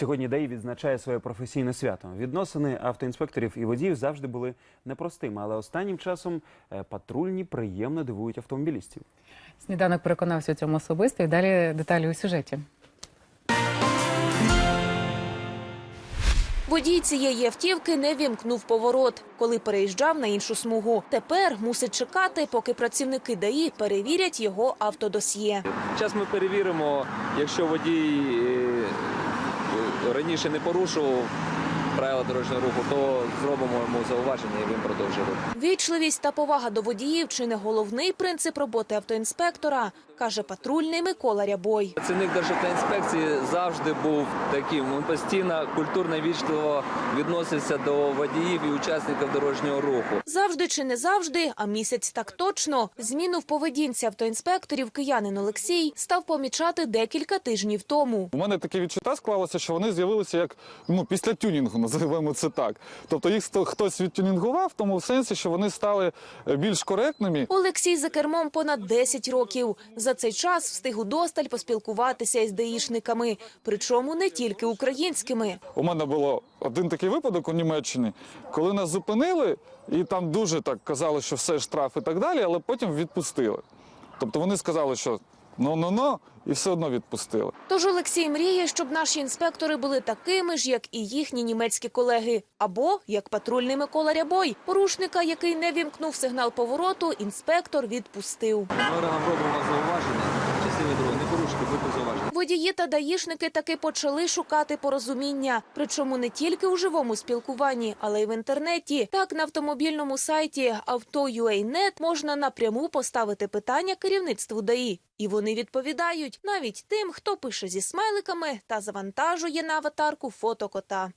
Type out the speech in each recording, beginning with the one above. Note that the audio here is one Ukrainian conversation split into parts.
Сьогодні ДАІ відзначає своє професійне свято. Відносини автоінспекторів і водіїв завжди були непростими, але останнім часом е, патрульні приємно дивують автомобілістів. Сніданок переконався у цьому особисто і далі деталі у сюжеті. Водій цієї автівки не вімкнув поворот, коли переїжджав на іншу смугу. Тепер мусить чекати, поки працівники ДАІ перевірять його автодосьє. Зараз ми перевіримо, якщо водій е, раніше не порушував правила дорожнього руху, то зробимо йому зауваження і він продовжує рух. Вічливість та повага до водіїв чи не головний принцип роботи автоінспектора, каже патрульний Микола Рябой. Працівник Державтоінспекції завжди був таким. Він постійно культурно вічливо відносився до водіїв і учасників дорожнього руху. Завжди чи не завжди, а місяць так точно. Зміну в поведінці автоінспекторів киянин Олексій став помічати декілька тижнів тому. У мене таке відчуття склалося, що вони з'явилися як ну після тюнінгу, називаємо це так. Тобто їх хтось відтюнінгував, в тому сенсі, що вони стали е, більш коректними. Олексій за кермом понад 10 років. За цей час встиг удосталь поспілкуватися із даїшниками, причому не тільки українськими. У мене було один такий випадок у Німеччині, коли нас зупинили, і там дуже так казали, що все штраф і так далі, але потім відпустили. Тобто вони сказали, що ну-ну-ну, і все одно відпустили. Тож Олексій мріє, щоб наші інспектори були такими ж, як і їхні німецькі колеги, або як патрульний Микола Рябой, порушника, який не вімкнув сигнал повороту, інспектор відпустив. Ми робимо зауваження. Водії та даїшники таки почали шукати порозуміння. Причому не тільки у живому спілкуванні, але й в інтернеті. Так на автомобільному сайті Авто.UA.net можна напряму поставити питання керівництву ДАІ. І вони відповідають навіть тим, хто пише зі смайликами та завантажує на аватарку фото кота.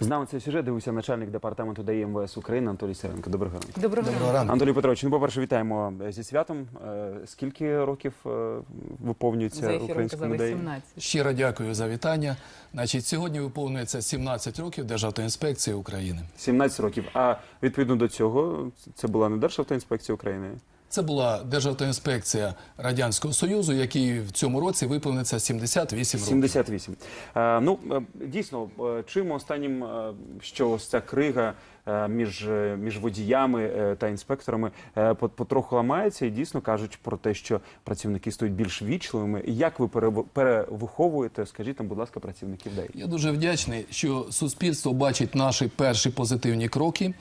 З нами цей сюжет дивився начальник департаменту ДАІ МВС України Анатолій Сиренко. Доброго ранку. Доброго ранку. Анатолій Петрович, ну, по-перше, вітаємо зі святом. Е, Скільки років е, виповнюється українському ДАІ? Щиро дякую за вітання. Значить, сьогодні виповнюється 17 років Державтоінспекції України. 17 років. А відповідно до цього це була не Державтоінспекція України. Це була Державтоінспекція Радянського Союзу, який в цьому році виповниться 78 років. 78. Е, ну, е, дійсно, е, чим останнім, е, що ось ця крига між, між водіями та інспекторами по- потроху ламається і дійсно кажуть про те, що працівники стають більш вічливими. Як ви перев- перевиховуєте, скажіть нам, будь ласка, працівників ДАІ? Я дуже вдячний, що суспільство бачить наші перші позитивні кроки.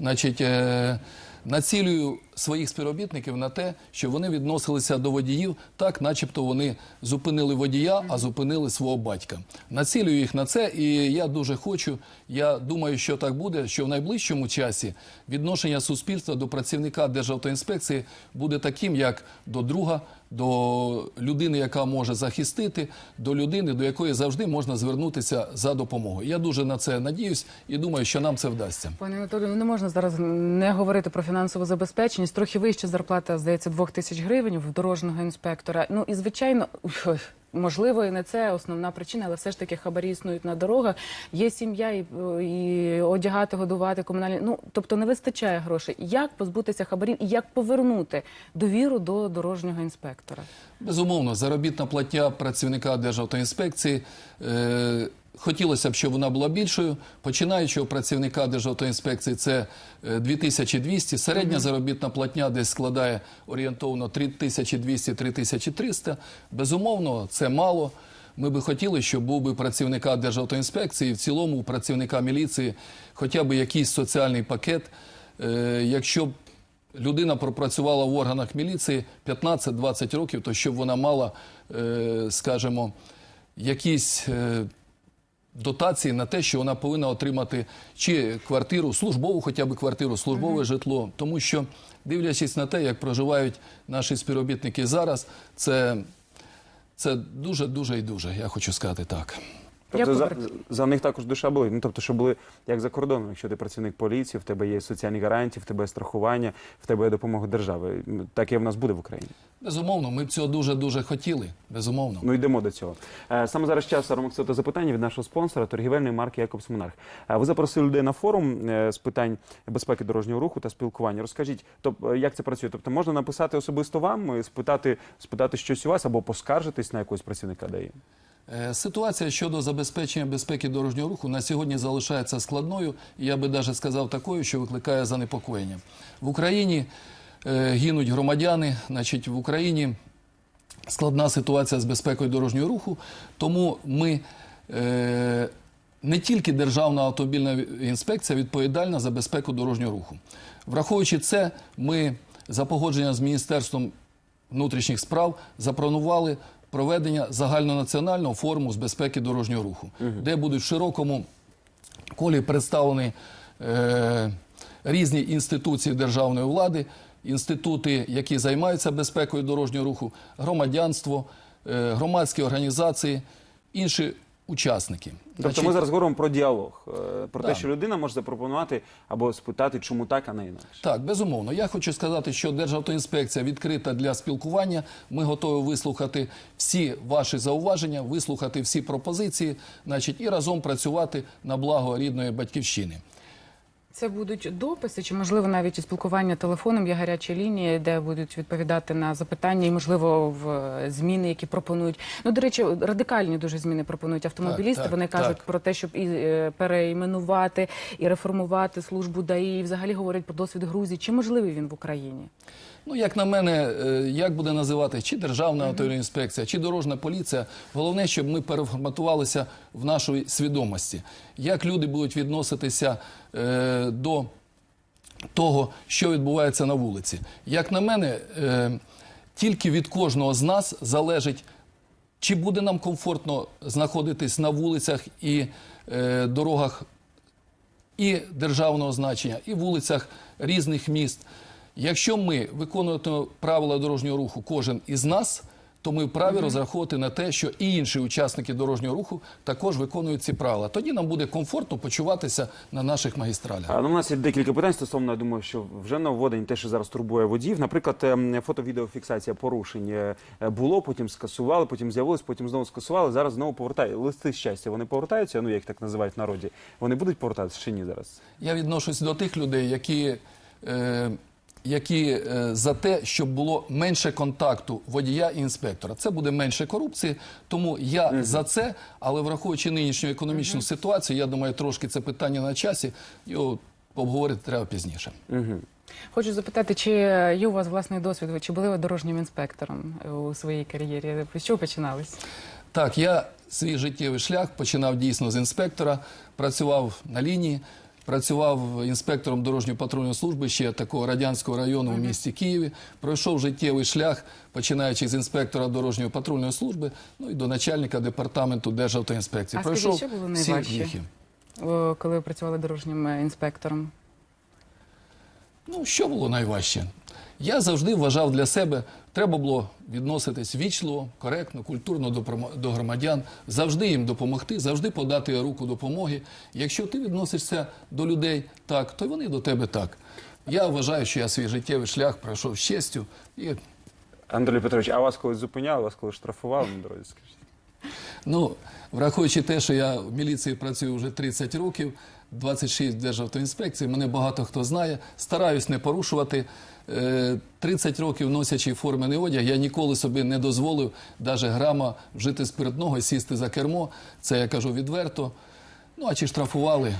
Значить, е, націлюю своїх співробітників на те, що вони відносилися до водіїв так, начебто вони зупинили водія, а зупинили свого батька. Націлюю їх на це, і я дуже хочу. Я думаю, що так буде, що в найближчому часі відношення суспільства до працівника Державтоінспекції буде таким, як до друга, до людини, яка може захистити, до людини, до якої завжди можна звернутися за допомогою. Я дуже на це надіюсь і думаю, що нам це вдасться. Пане Анатолію, ну не можна зараз не говорити про фінансову забезпеченість. Трохи вища зарплата, здається, двох тисяч гривень в дорожнього інспектора. Ну і звичайно, можливо, і не це основна причина, але все ж таки хабарі існують на дорогах. Є сім'я і, і одягати, годувати комунальні. Ну тобто не вистачає грошей. Як позбутися хабарів і як повернути довіру до дорожнього інспектора? Безумовно, заробітна платня працівника Державтоінспекції. Е, Хотілося б, щоб вона була більшою. Починаючого працівника Державтоінспекції це е, 2200. Середня заробітна платня десь складає орієнтовно 3200-3300. Безумовно, це мало. Ми би хотіли, щоб був би працівника Державтоінспекції, в цілому працівника міліції хоча б якийсь соціальний пакет. Е, Якщо б людина пропрацювала в органах міліції 15-20 років, то щоб вона мала, е, скажімо, якісь е, дотації на те, що вона повинна отримати чи квартиру, службову, хоча б квартиру, службове житло. Тому що, дивлячись на те, як проживають наші співробітники зараз, це, це дуже, дуже і дуже, я хочу сказати так. Тобто за, за них також душа болить. Ну тобто, що були як за кордоном, якщо ти працівник поліції, в тебе є соціальні гарантії, в тебе є страхування, в тебе є допомога держави. Таке в нас буде в Україні. Безумовно, ми б цього дуже-дуже хотіли. Безумовно. Ну йдемо до цього. Е, Саме зараз час Ромаксота запитання від нашого спонсора торгівельної марки Якобс Монарх. Е, Ви запросили людей на форум е, з питань безпеки дорожнього руху та спілкування. Розкажіть, тобто, як це працює? Тобто можна написати особисто вам, і спитати, спитати щось у вас або поскаржитись на якогось працівника ДАІ? Е, Ситуація щодо забезпечення безпеки дорожнього руху на сьогодні залишається складною, я би навіть сказав такою, що викликає занепокоєння. В Україні е, гинуть громадяни, значить, в Україні складна ситуація з безпекою дорожнього руху, тому ми. Е, не тільки Державна автомобільна інспекція відповідальна за безпеку дорожнього руху. Враховуючи це, ми за погодженням з Міністерством внутрішніх справ запланували проведення загальнонаціонального форуму з безпеки дорожнього руху, де будуть в широкому колі представлені е, різні інституції державної влади, інститути, які займаються безпекою дорожнього руху, громадянство, е, громадські організації, інші учасники. Тобто Значить, ми зараз говоримо про діалог, е, про Да. те, що людина може запропонувати або спитати, чому так, а не інакше. Так, безумовно. Я хочу сказати, що Державтоінспекція відкрита для спілкування. Ми готові вислухати всі ваші зауваження, вислухати всі пропозиції, значить, і разом працювати на благо рідної батьківщини. Це будуть дописи, чи можливо навіть і спілкування телефоном є гарячі лінії, де будуть відповідати на запитання, і можливо в е, зміни, які пропонують. Ну до речі, радикальні дуже зміни пропонують автомобілісти. Так, так, Вони кажуть так. про те, щоб і е, переіменувати і реформувати службу ДАІ. І взагалі говорять про досвід Грузії. Чи можливий він в Україні? Ну, як на мене, е, як буде називати чи Державна автомобільна інспекція, чи дорожна поліція, головне, щоб ми переформатувалися в нашій свідомості. Як люди будуть відноситися е, до того, що відбувається на вулиці. Як на мене, е, тільки від кожного з нас залежить, чи буде нам комфортно знаходитись на вулицях і е, дорогах і державного значення, і вулицях різних міст. Якщо ми виконуємо правила дорожнього руху, кожен із нас, то ми вправі розраховувати на те, що і інші учасники дорожнього руху також виконують ці правила. Тоді нам буде комфортно почуватися на наших магістралях. А, ну, у нас є декілька питань стосовно, я думаю, що вже на вводень те, що зараз турбує водіїв. Наприклад, ем, фото-відеофіксація порушень е, е, було, потім скасували, потім з'явилось, потім знову скасували. Зараз знову повертають. Листи щастя, вони повертаються, ну як так називають в народі. Вони будуть повертатися чи ні зараз? Я відношусь до тих людей, які, е, які е, за те, щоб було менше контакту водія і інспектора. Це буде менше корупції, тому я за це, але враховуючи нинішню економічну ситуацію, я думаю, трошки це питання на часі, його обговорити треба пізніше. Хочу запитати, чи є у вас власний досвід? Ви- Чи були ви дорожнім інспектором у своїй кар'єрі? З чого починались? Так, я свій життєвий шлях починав дійсно з інспектора, працював на лінії, працював інспектором дорожньої патрульної служби ще такого радянського району в місті Києві. Пройшов життєвий шлях, починаючи з інспектора дорожньої патрульної служби, ну і до начальника департаменту Державтоінспекції. А скажіть, Пройшов що було найважче? коли ви працювали дорожнім е, інспектором? Ну, що було найважче? Я завжди вважав для себе, треба було відноситись вічливо, коректно, культурно до, громадян, завжди їм допомогти, завжди подати руку допомоги. Якщо ти відносишся до людей так, то вони до тебе так. Я вважаю, що я свій життєвий шлях пройшов з честю і Андрій Петрович, а вас колись зупиняли, вас колись штрафували на дорозі? Скажіть? Ну, враховуючи те, що я в міліції працюю вже 30 років, 26 в Державтоінспекції, мене багато хто знає, стараюсь не порушувати. Е, 30 років носячи формений одяг, я ніколи собі не дозволив навіть грама вжити спиртного сісти за кермо. Це я кажу відверто. Ну, а чи штрафували?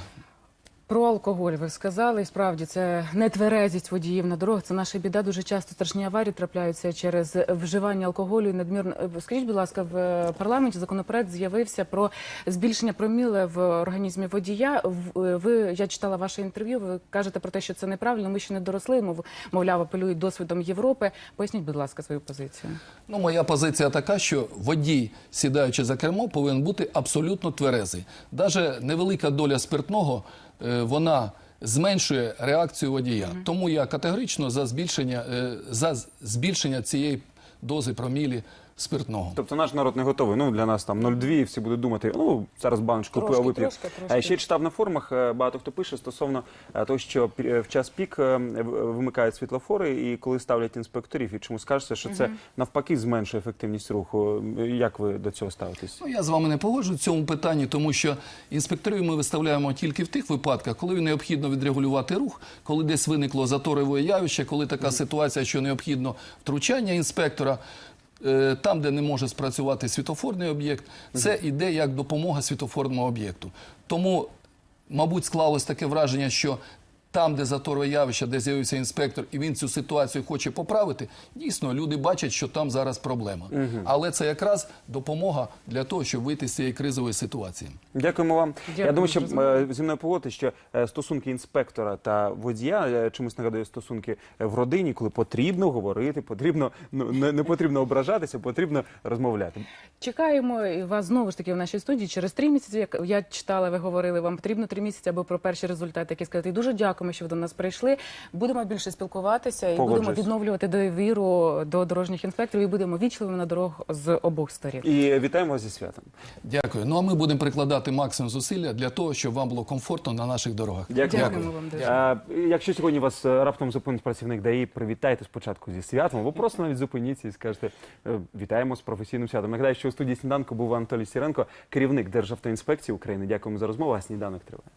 Про алкоголь ви сказали, і справді це нетверезість водіїв на дорогах. Це наша біда. Дуже часто страшні аварії трапляються через вживання алкоголю надмірно. Е, Скажіть, будь ласка, в е, парламенті законопроект з'явився про збільшення проміле в організмі водія. Е, Ви я читала ваше інтерв'ю. Ви кажете про те, що це неправильно. Ми ще не доросли. Мов мовляв, апелюють досвідом Європи. Поясніть, будь ласка, свою позицію. Ну, моя позиція така, що водій, сідаючи за кермо, повинен бути абсолютно тверезий. Навіть невелика доля спиртного, вона зменшує реакцію водія. Тому я категорично за збільшення, е, за збільшення цієї дози промілі спиртного. Тобто наш народ не готовий. Ну для нас там 0,2, і всі будуть думати, ну зараз баночку Трошки, пива вип'ю. А ще читав на форумах, е, багато хто пише стосовно е, того, що е, в час пік е, вимикають світлофори, і коли ставлять інспекторів, і чому скажете, що це навпаки зменшує ефективність руху. Е, Як ви до цього ставитесь? Ну, я з вами не погоджуюсь в цьому питанні, тому що інспекторів ми виставляємо тільки в тих випадках, коли необхідно відрегулювати рух, коли десь виникло заторове явище, коли така ситуація, що необхідно втручання інспектора. Е, Там, де не може спрацювати світофорний об'єкт, це іде як допомога світофорному об'єкту. Тому, мабуть, склалось таке враження, що там, де заторове явище, де з'явився інспектор, і він цю ситуацію хоче поправити, дійсно люди бачать, що там зараз проблема. Але це якраз допомога для того, щоб вийти з цієї кризової ситуації. Дякуємо вам. Дякую Я думаю, що дуже. е, зі мною погодити, що е, стосунки інспектора та водія е, чомусь нагадує стосунки в родині, коли потрібно говорити, потрібно ну не, не потрібно ображатися, потрібно розмовляти. Чекаємо вас знову ж таки в нашій студії через три місяці. Як я читала, ви говорили, вам потрібно три місяці, аби про перші результати які сказати. Дуже дякуємо, що ви до нас прийшли. Будемо більше спілкуватися і будемо відновлювати довіру до дорожніх інспекторів. І будемо вічливими на дорогах з обох сторін. І вітаємо вас зі святом. Дякую. Ну а ми будемо прикладати максимум зусилля для того, щоб вам було комфортно на наших дорогах. Дякую. Дякуємо вам дуже. А, якщо сьогодні вас е, раптом зупинить працівник ДАІ, привітайте спочатку зі святом, або просто навіть зупиніться і скажете е, вітаємо з професійним святом. Нагадаю, що у студії сніданку був Анатолій Сіренко, керівник Державтоінспекції України. Дякуємо за розмову. А сніданок триває.